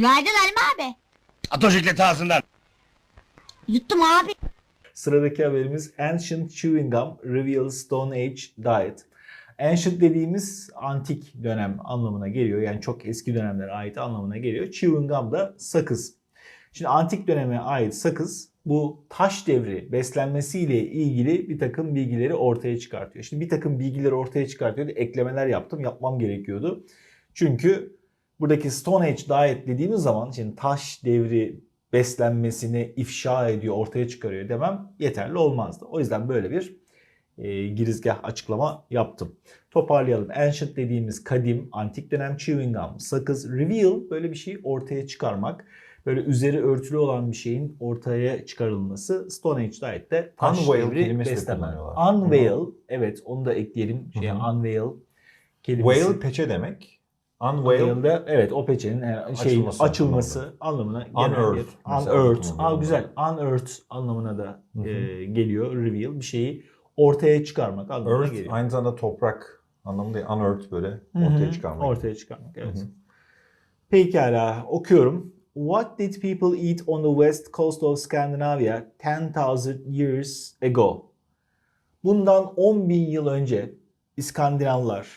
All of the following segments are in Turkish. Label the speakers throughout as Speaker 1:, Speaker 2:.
Speaker 1: Günaydın Halim abi.
Speaker 2: At o ağzından.
Speaker 1: Yuttum abi.
Speaker 3: Sıradaki haberimiz Ancient Chewing Gum Reveals Stone Age Diet. Ancient dediğimiz antik dönem anlamına geliyor. Yani çok eski dönemlere ait anlamına geliyor. Chewing gum da sakız. Şimdi antik döneme ait sakız bu taş devri beslenmesiyle ilgili bir takım bilgileri ortaya çıkartıyor. Şimdi bir takım bilgileri ortaya çıkartıyordu. Eklemeler yaptım. Yapmam gerekiyordu. Çünkü buradaki Stone Age Diet dediğimiz zaman şimdi taş devri beslenmesini ifşa ediyor, ortaya çıkarıyor demem yeterli olmazdı. O yüzden böyle bir e, girizgah açıklama yaptım. Toparlayalım. Ancient dediğimiz kadim, antik dönem chewing gum, sakız, reveal böyle bir şey ortaya çıkarmak. Böyle üzeri örtülü olan bir şeyin ortaya çıkarılması Stone Age Diet'te taş
Speaker 4: Unveil
Speaker 3: devri beslenme. Unveil, evet onu da ekleyelim. Şey,
Speaker 4: Hı hı.
Speaker 3: unveil kelimesi.
Speaker 4: Whale peçe demek. Unveil
Speaker 3: Unveil'de evet o peçenin yani
Speaker 4: Açılması
Speaker 3: açılması, anlamına
Speaker 4: Unearth mesela
Speaker 3: unearth. Aa, güzel. Unearth anlamına da
Speaker 4: Hı hı.
Speaker 3: e, geliyor. Reveal bir şeyi ortaya çıkarmak anlamına
Speaker 4: Earth
Speaker 3: geliyor.
Speaker 4: aynı zamanda toprak anlamında değil. Unearth böyle
Speaker 3: Hı hı.
Speaker 4: ortaya çıkarmak.
Speaker 3: Ortaya çıkarmak evet.
Speaker 4: Hı hı.
Speaker 3: Pekala okuyorum. What did people eat on the west coast of Scandinavia 10,000 years ago? Bundan 10 bin yıl önce İskandinavlar,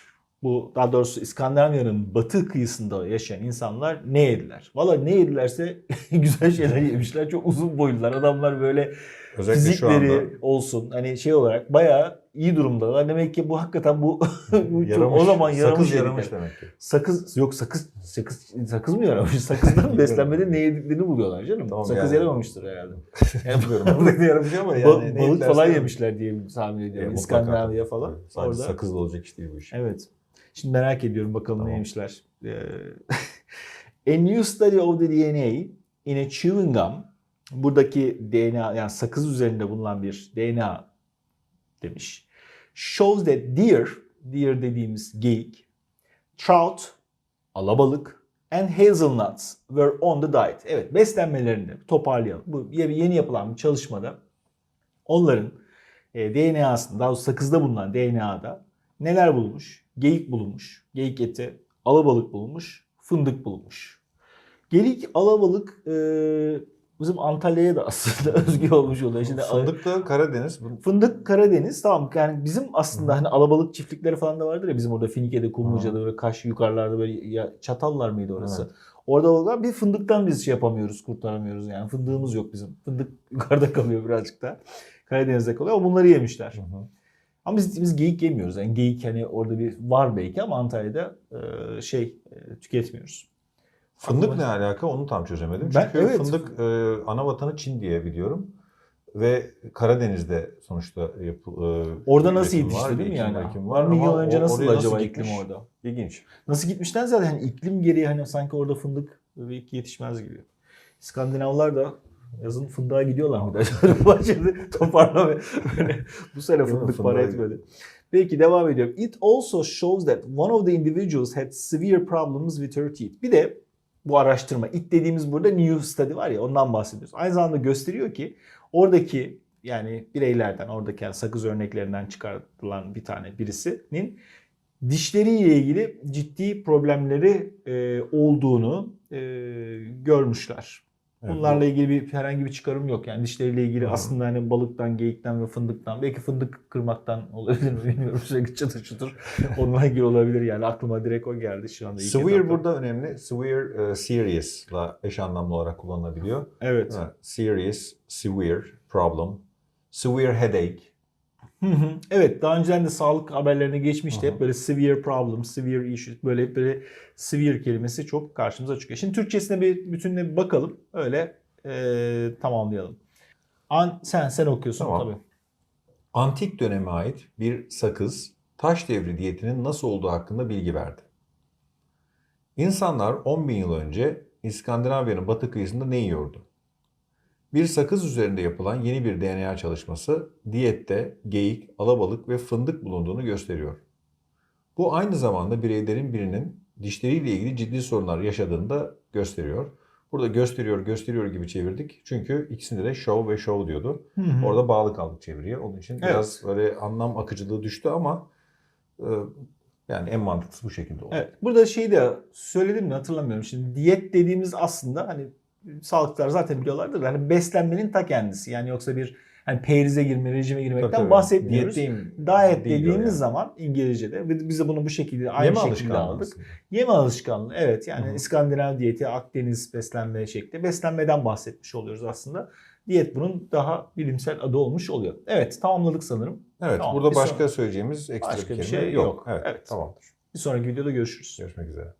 Speaker 3: bu daha doğrusu İskandinavya'nın batı kıyısında yaşayan insanlar ne yediler? Valla ne yedilerse güzel şeyler yemişler. Çok uzun boylular. Adamlar böyle
Speaker 4: Özellikle şu
Speaker 3: fizikleri
Speaker 4: anda
Speaker 3: olsun hani şey olarak bayağı iyi durumdalar. Demek ki bu hakikaten bu, bu
Speaker 4: yaramış,
Speaker 3: o zaman yaramış.
Speaker 4: sakız yaramış demek ki.
Speaker 3: Sakız yok sakız sakız sakız mı yaramış? Sakızdan beslenmede ne yediklerini buluyorlar canım.
Speaker 4: Tamam
Speaker 3: sakız
Speaker 4: yani.
Speaker 3: yaramamıştır herhalde.
Speaker 4: Bilmiyorum. Balık da yaramış ama yani.
Speaker 3: Ba- balık falan
Speaker 4: yemiş.
Speaker 3: yemişler diye tahmin ediyorum.
Speaker 4: E,
Speaker 3: İskandinavya falan.
Speaker 4: Sadece
Speaker 3: Orada.
Speaker 4: sakızla olacak iş değil bu iş.
Speaker 3: Evet. Şimdi merak ediyorum bakalım
Speaker 4: Tamam.
Speaker 3: ne yemişler. Ee, A new study of the DNA in a chewing gum. Buradaki DNA yani sakız üzerinde bulunan bir DNA demiş. Shows that deer, deer dediğimiz geyik, trout, alabalık and hazelnuts were on the diet. Evet beslenmelerinde toparlayalım. Bu yeni yapılan bir çalışmada onların e, DNA'sında daha sakızda bulunan DNA'da neler bulunmuş? Geyik bulunmuş, geyik eti, alabalık bulunmuş, fındık bulunmuş. Geyik, alabalık e, bizim Antalya'ya da aslında özgü olmuş oluyor. Şimdi
Speaker 4: Fındık da Karadeniz.
Speaker 3: Fındık Karadeniz tamam yani bizim aslında hani alabalık çiftlikleri falan da vardır ya bizim orada Finike'de, Kumluca'da böyle Kaş yukarılarda böyle ya Çatallar mıydı orası?
Speaker 4: Evet.
Speaker 3: Orada olan bir fındıktan biz şey yapamıyoruz, kurtaramıyoruz yani. Fındığımız yok bizim. Fındık yukarıda kalıyor birazcık da. Karadeniz'de kalıyor bunları yemişler.
Speaker 4: Hı hı.
Speaker 3: Ama biz, biz geyik yemiyoruz. Yani geyik hani orada bir var belki ama Antalya'da e, şey e, tüketmiyoruz.
Speaker 4: Fındık
Speaker 3: Aklıma-
Speaker 4: ne alaka onu tam çözemedim.
Speaker 3: Ben-
Speaker 4: Çünkü
Speaker 3: evet.
Speaker 4: fındık e, ana vatanı Çin diye biliyorum. Ve Karadeniz'de sonuçta yapı, e,
Speaker 3: Orada nasıl yetişti değil mi yani?
Speaker 4: var.
Speaker 3: Milyon
Speaker 4: ama
Speaker 3: önce nasıl acaba
Speaker 4: gitmiş?
Speaker 3: iklim orada?
Speaker 4: İlginç.
Speaker 3: Nasıl gitmişten zaten hani iklim gereği hani sanki orada fındık belki yetişmez gibi. İskandinavlar da yazın fındığa gidiyorlar mıydı acaba? Bahçede toparla ve böyle bu sene fındık para etmedi. Peki devam ediyorum. It also shows that one of the individuals had severe problems with her teeth. Bir de bu araştırma, it dediğimiz burada new study var ya ondan bahsediyoruz. Aynı zamanda gösteriyor ki oradaki yani bireylerden, oradaki yani sakız örneklerinden çıkartılan bir tane birisinin dişleriyle ilgili ciddi problemleri e, olduğunu e, görmüşler.
Speaker 4: Evet,
Speaker 3: Bunlarla ilgili bir herhangi bir çıkarım yok. Yani dişleriyle ilgili
Speaker 4: Hı.
Speaker 3: aslında hani balıktan, geyikten ve fındıktan belki fındık kırmaktan olabilir mi bilmiyorum. Sürekli çıtır çıtır onunla ilgili olabilir yani aklıma direkt o geldi şu anda. etapta.
Speaker 4: burada önemli. Severe e, serious'la eş anlamlı olarak kullanılabiliyor.
Speaker 3: Evet.
Speaker 4: Evet, serious, severe problem, severe headache.
Speaker 3: Hı hı. Evet daha önceden de sağlık haberlerine geçmişti.
Speaker 4: Hı hı.
Speaker 3: Hep böyle severe problem, severe issue böyle hep böyle severe kelimesi çok karşımıza çıkıyor. Şimdi Türkçesine bir bütününe bir bakalım. Öyle e, tamamlayalım. An, sen sen okuyorsun
Speaker 4: Tamam.
Speaker 3: tabii.
Speaker 4: Antik döneme ait bir sakız, taş devri diyetinin nasıl olduğu hakkında bilgi verdi. İnsanlar 10 bin yıl önce İskandinavya'nın batı kıyısında ne yiyordu? Bir sakız üzerinde yapılan yeni bir DNA çalışması diyette geyik, alabalık ve fındık bulunduğunu gösteriyor. Bu aynı zamanda bireylerin birinin dişleriyle ilgili ciddi sorunlar yaşadığını da gösteriyor. Burada gösteriyor, gösteriyor gibi çevirdik. Çünkü ikisinde de show ve show diyordu.
Speaker 3: Hı hı.
Speaker 4: Orada bağlı kaldık çeviriye. Onun için
Speaker 3: Evet.
Speaker 4: biraz böyle anlam akıcılığı düştü ama e, Yani en mantıklısı bu şekilde olur.
Speaker 3: Evet. Burada şeyi de söyledim mi hatırlamıyorum. Şimdi diyet dediğimiz aslında hani sağlıklılar zaten biliyorlardır. Hani beslenmenin ta kendisi. Yani yoksa bir hani perize girme, rejime girmekten
Speaker 4: Tabii, tabii.
Speaker 3: bahsetmiyoruz.
Speaker 4: Diyetteyim
Speaker 3: Diet
Speaker 4: değil
Speaker 3: dediğimiz
Speaker 4: yani.
Speaker 3: zaman İngilizce'de biz de bunu bu şekilde aynı
Speaker 4: Yeme
Speaker 3: şekilde aldık. Yeme alışkanlığı evet yani
Speaker 4: Hı.
Speaker 3: İskandinav diyeti, Akdeniz beslenme şekli. Beslenmeden bahsetmiş oluyoruz aslında. Diyet bunun daha bilimsel adı olmuş oluyor. Evet tamamladık sanırım.
Speaker 4: Evet
Speaker 3: Tamam,
Speaker 4: burada başka
Speaker 3: sonra-
Speaker 4: söyleyeceğimiz ekstra
Speaker 3: Başka
Speaker 4: bir
Speaker 3: bir
Speaker 4: kelime
Speaker 3: şey
Speaker 4: yok.
Speaker 3: yok.
Speaker 4: Evet,
Speaker 3: Evet.
Speaker 4: tamamdır.
Speaker 3: Bir sonraki videoda görüşürüz.
Speaker 4: Görüşmek üzere.